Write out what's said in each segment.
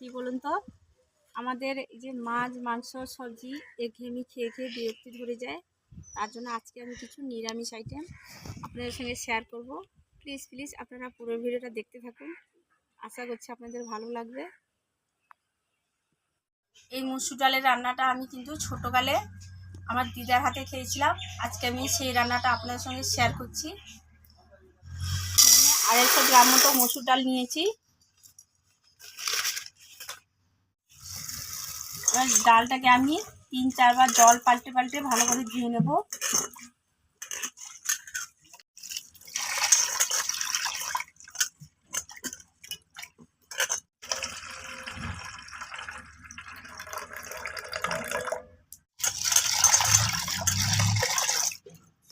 কি বলুন তো? আমাদের এই যে মাছ, মাংস, সবজি একঘেয়েমি খেয়ে খেয়ে বিরক্তি ধরে যায়। তার জন্য আজকে আমি কিছু নিরামিষ আইটেম আপনাদের সঙ্গে শেয়ার করব। প্লিজ প্লিজ আপনারা পুরো ভিডিওটা দেখতে থাকুন। আশা করছি আপনাদের ভালো লাগবে। এই মসুর ডালের রান্নাটা আমি কিন্তু ছোটোকালে আমার দিদার হাতে খেয়েছিলাম। আজকে আমি সেই রান্নাটা আপনাদের সঙ্গে শেয়ার করছি। আড়াইশো গ্রাম মতো মসুর ডাল নিয়েছি। এবার ডালটাকে আমি তিন, চারবার জল পাল্টে পাল্টে ভালো করে ধুয়ে নেব।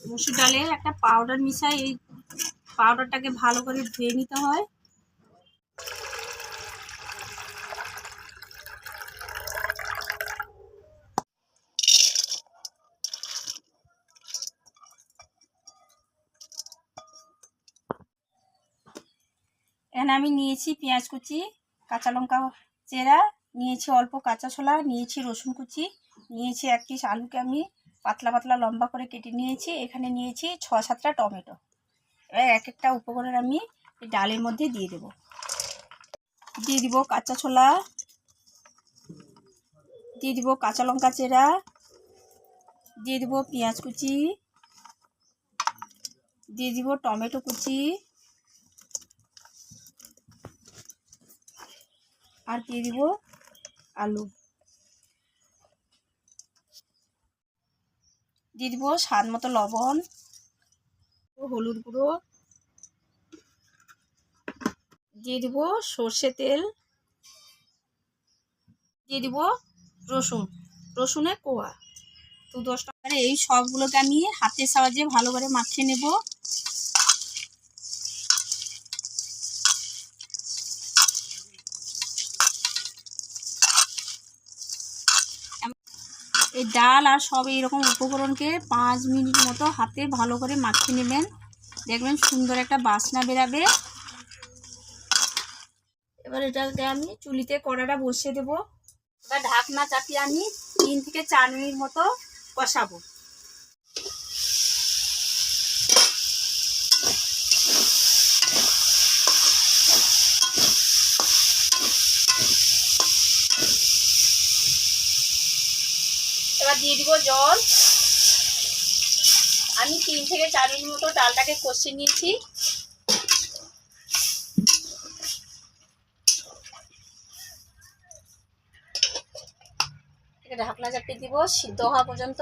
মসুর ডালের একটা পাউডার মিশাই এই পাউডারটাকে ভালো করে ধুয়ে নিতে হয়। এখানে আমি নিয়েছি পেঁয়াজ কুচি, কাঁচা লঙ্কা চেরা, নিয়েছি অল্প কাঁচা ছোলা, নিয়েছি রসুন কুচি, নিয়েছি এক পিস আলুকে আমি পাতলা পাতলা লম্বা করে কেটে নিয়েছি, এখানে নিয়েছি ছ সাতটা টমেটো। এবার এক একটা উপকরণ আমি ডালের মধ্যে দিয়ে দেব। দিয়ে দিব কাঁচা ছোলা, দিয়ে দিব কাঁচা লঙ্কা চেরা, দিয়ে দিব পেঁয়াজ কুচি, দিয়ে দিব টমেটো কুচি আর দিয়ে দিব আলু। দিয়ে দিব স্বাদ মতো লবণ, হলুদ গুঁড়ো। দিয়ে দিব সর্ষে তেল। দিয়ে দিব রসুন রসুনের কোয়া। তো দশ টাকা এই সবগুলোকে আমি হাতের সাহায্যে ভালো করে মাখিয়ে নেব। এই ডাল আর সব এইরকম উপকরণকে পাঁচ মিনিট মতো হাতে ভালো করে মাখিয়ে নেবেন। দেখবেন সুন্দর একটা বাসনা বেরাবে। এবার এটাতে আমি চুলিতে কড়াটা বসিয়ে দেবো। এবার ঢাকনা চাপিয়ে আমি তিন থেকে চার মিনিট মতো কষাবো। দিয়ে দিব জল। আমি তিন থেকে চার মিনিট মতো ডালটাকে কষিয়ে নিয়েছি। ঢাকনা চাপিয়ে দিব, সিদ্ধ হওয়া পর্যন্ত।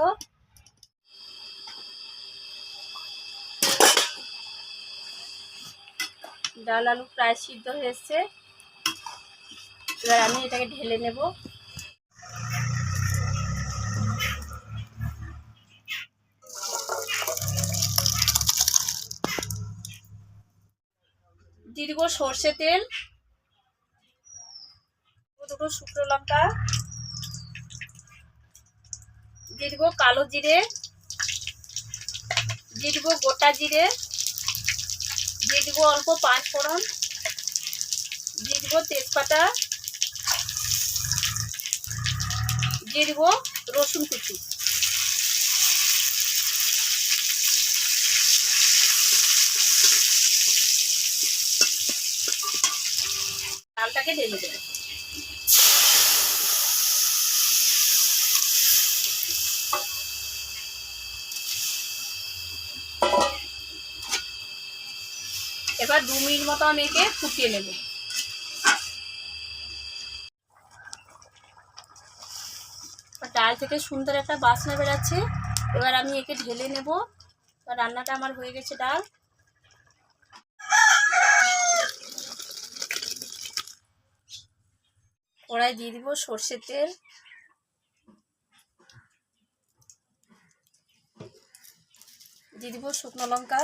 ডাল আলু প্রায় সিদ্ধ হয়ে এসছে এবার আমি এটাকে ঢেলে নেব। সর্ষে তেল দুটো শুকনো লঙ্কা, দিয়ে দিব কালো জিরে, দিয়ে দিব গোটা জিরে, দিয়ে দিব অল্প পাঁচ ফোড়ন দিয়ে দিব তেজপাতা, দিয়ে দিব রসুন কুচি। ডালটাকে ঢেলে এবার দু মিনিট মতো আমি একে ফুটিয়ে নেব। ডাল থেকে সুন্দর একটা বাসনা বেরাচ্ছে এবার আমি একে ঢেলে নেব। রান্নাটা আমার হয়ে গেছে ডাল। কড়াই দিয়ে দিব সর্ষের তেল। দিয়ে দিব শুকনো লঙ্কা।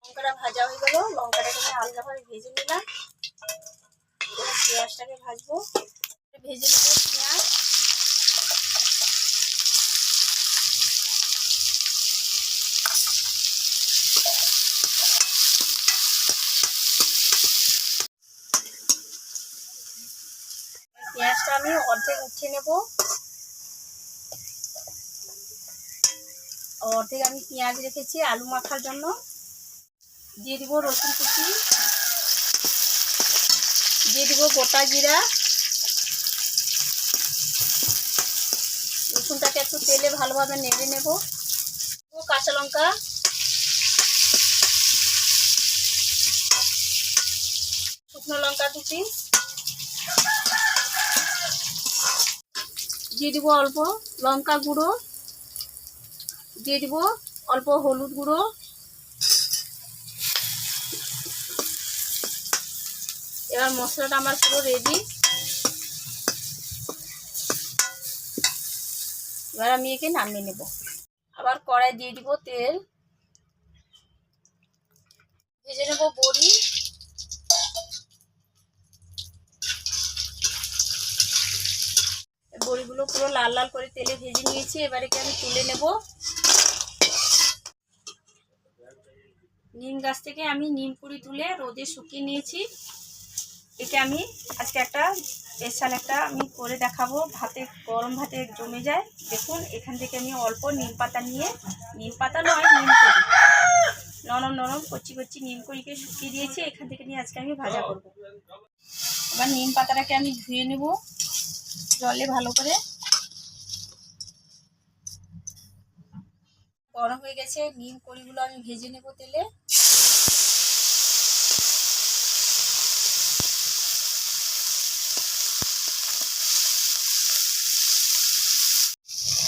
লঙ্কাটা ভাজা হয়ে গেল লঙ্কাটাকে আমি আলগাভাবে ভেজে নিলাম। পেঁয়াজটাকে ভাজবো। ভেজে নেব পেঁয়াজ পেঁয়াজটা অর্ধেক উঠিয়ে নেব। অর্ধেক আমি পেঁয়াজ রেখেছি আলু মাখার জন্য। দিয়ে দিব রসুন কুচি। দিয়ে দিব গোটা জিরা। রসুনটাকে একটু তেলে ভালোভাবে নেড়ে নেব। কাঁচা লঙ্কা। শুকনো লঙ্কা কুচি দিয়ে দিব অল্প লঙ্কা গুঁড়ো, দিয়ে দিব অল্প হলুদ গুঁড়ো। এবার মশলাটা আমার পুরো রেডি এবার আমি একে নামিয়ে নেব। আবার কড়াই দিয়ে দিব তেল। ভেজে নেব বড়ি। বড়িগুলো পুরো লাল লাল করে তেলে ভেজে নিয়েছি, এবারে একে আমি তুলে নেব। নিম গাছ থেকে আমি নিম কুড়ি তুলে রোদে শুকিয়ে নিয়েছি। একে আমি আজকে একটা স্পেশাল একটা আমি করে দেখাবো, ভাতে গরম ভাতে জমে যায়। দেখুন, এখান থেকে আমি অল্প নিম পাতা নিয়ে, নিম পাতা নয়, নিম করি নরম নরম কচি কচি নিম করিকে শুকিয়ে দিয়েছি, এখান থেকে নিয়ে আজকে আমি ভাজা করব। এবার নিম পাতাটাকে আমি ধুয়ে নেব। জলে ভালো করে গরম হয়ে গেছে, নিম কড়িগুলো আমি ভেজে নেব তেলে।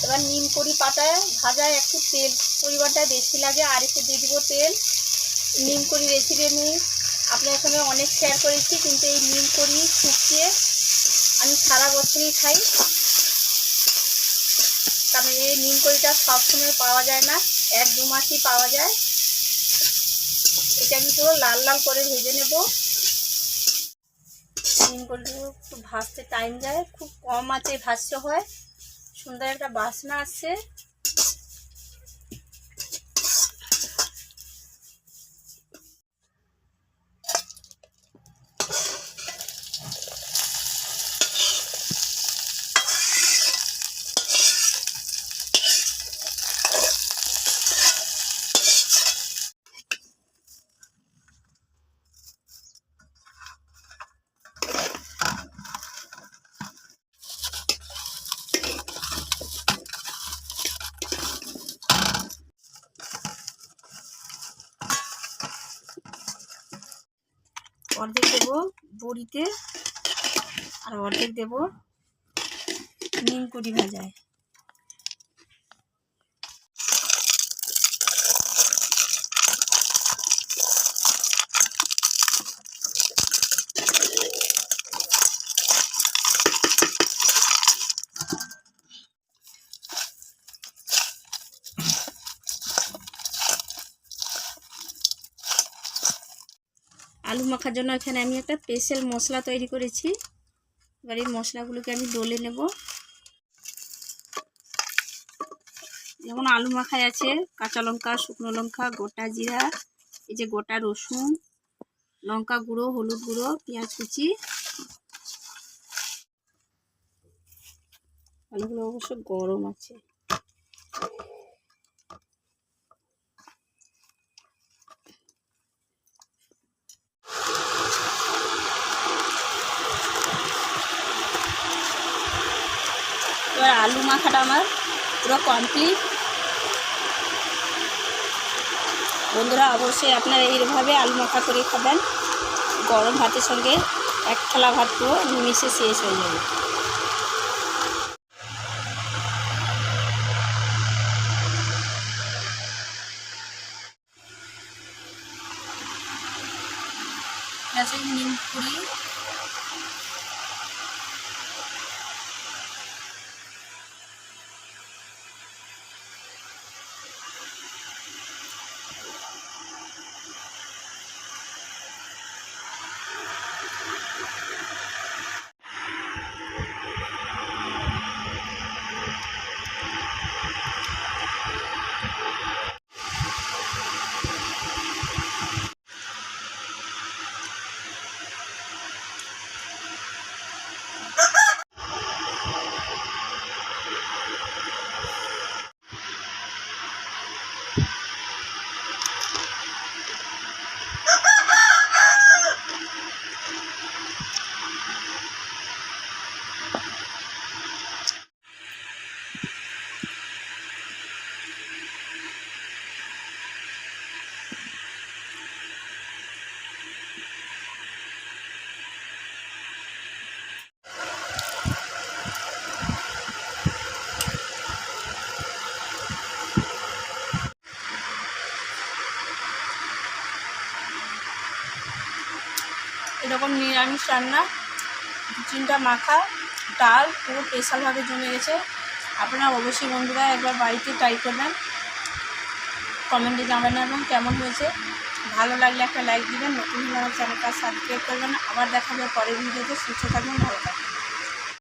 এবার নিম কড়ি পাতায় ভাজায় একটু তেল, পরিমাণটা বেশি লাগে আর একটু দিয়ে দিব তেল। নিম কড়ি রেসিপি আমি আপনার সঙ্গে অনেক শেয়ার করেছি, কিন্তু এই নিম কড়ি শুকিয়ে আমি সারা বছরই খাই। কারণ এই নিম কড়িটা সবসময় পাওয়া যায় না, এক দু মাসই পাওয়া যায়। এটা আমি পুরো লাল লাল করে ভেজে নেব। নিম কড়িগুলো একটু ভাজতে টাইম যায়, খুব কম আছে ভাজতে হয়। সুন্দর একটা বাসনা আসছে। অর্ধেক দেবো বড়িতে আর অর্ধেক দেব নিমকুটি ভাজায়। আলু মাখার জন্য এখানে আমি একটা স্পেশাল মশলা তৈরি করেছি। এবার এই মশলাগুলোকে আমি ডলে নেব। যেমন আলু মাখায় আছে, কাঁচা লঙ্কা, শুকনো লঙ্কা, গোটা জিরা, এই যে গোটা রসুন, লঙ্কা গুঁড়ো, হলুদ গুঁড়ো, পেঁয়াজ কুচি। আলুগুলো অবশ্য গরম আছে এবার আলু মাখাটা আমার পুরো কমপ্লিট বন্ধুরা, অবশ্যই আপনারা এইভাবে আলু মাখা করে খাবেন। গরম ভাতের সঙ্গে এক থালা ভাত পুরো নিমিশে শেষ হয়ে যাবে। নিম পুরি। এরকম নিরামিষ রান্না, দু তিনটা মাখা, ডাল পুরো স্পেশালভাবে জমে গেছে আপনারা অবশ্যই বন্ধুরা একবার বাড়িতে ট্রাই করবেন। কমেন্টে জানাবেন কেমন হয়েছে। ভালো লাগলে একটা লাইক দিবেন। নতুন হলে আমার চ্যানেলটা সাবস্ক্রাইব করবেন। আবার দেখা হবে পরের ভিডিওতে সুস্থ থাকবেন ভালো থাকবেন